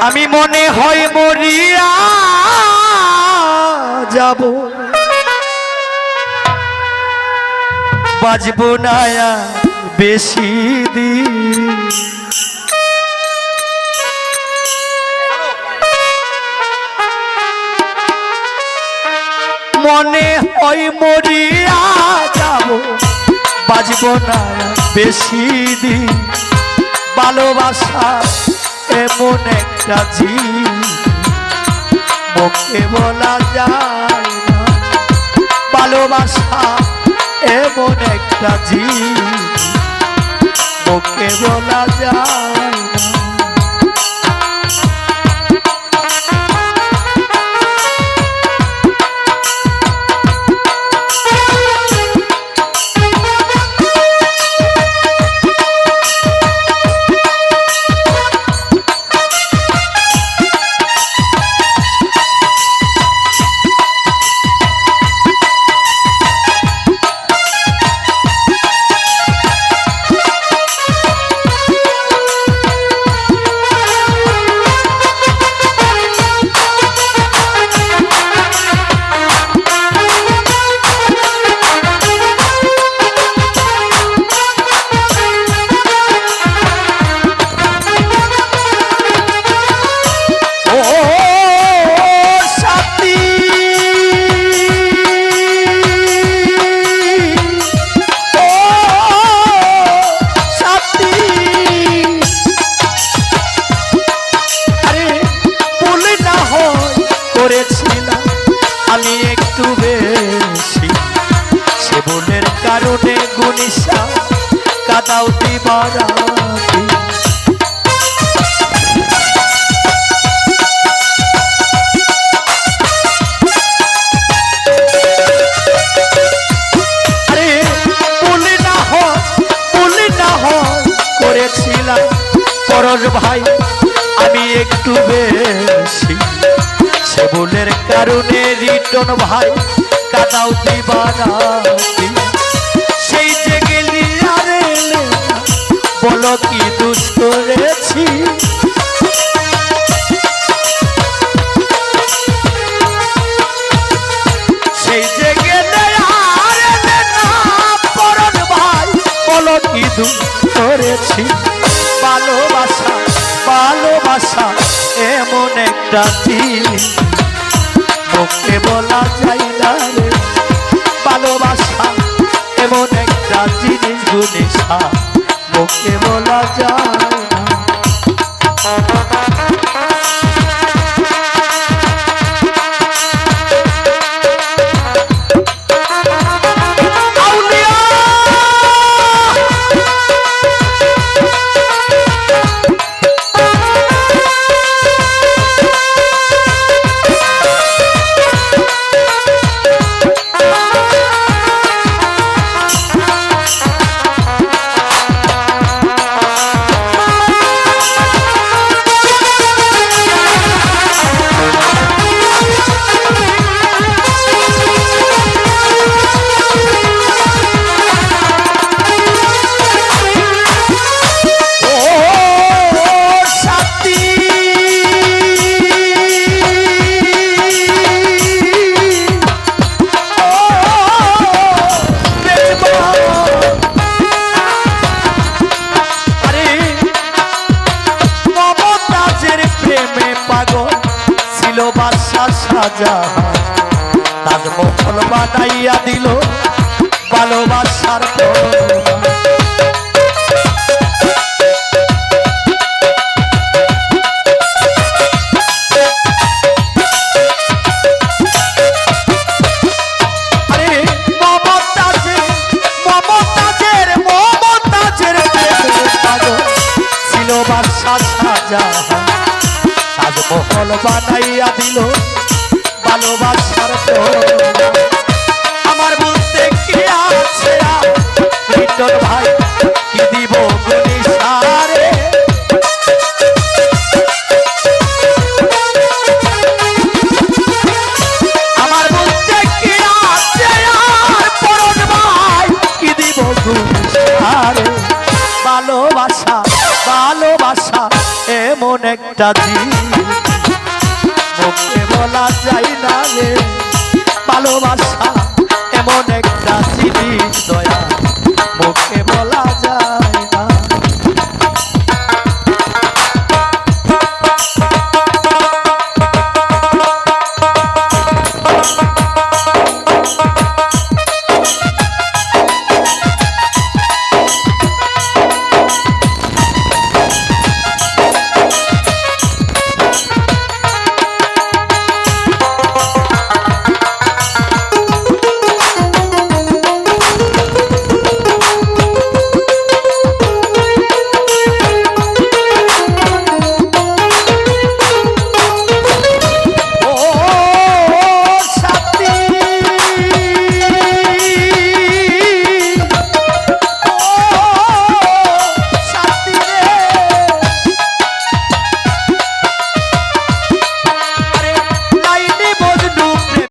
আমি মনে হয় মরিয়া যাব। বাজবো না বেশি দিন। মনে হয় মরিয়া যাব। বাজব না বেশি দিন। ভালোবাসা এমন একটা মুখে বলা যায় না। ভালোবাসা এমন একটা মুখে বলা যায় কারণে গুনিসা কাদাও দিবারাতি পরশ ভাই, আমি একটু বেশি। সে বলের কারণে রিটন ভাই, কাদাও দিবারাতি বলো কি দুষ করেছি? সেই যে গেলে আর এলে না, পরাণ ভাই বলো কি দুষ করেছি? ভালোবাসা ভালোবাসা এমন একটা জিনিস মুখে বলা যায় না রে। ভালোবাসা এমন একটা জিনিস গুনিসা মুখে বলা যায়। ছিল বাদশা শাহজাহান তাজমহল বানাইয়া দিল ভালোবাসার করুণা। আরে তাজমহল বানাইয়া দিল? ভালোবাসার আমার বলতে কি আছে আর? ভাই, কি দিব কি দিব গুনিসারে ভালোবাসা ভালোবাসা, এমন এক একটা জিনিস মুখে বলা যায় না রে। ভালোবাসা এমন একটা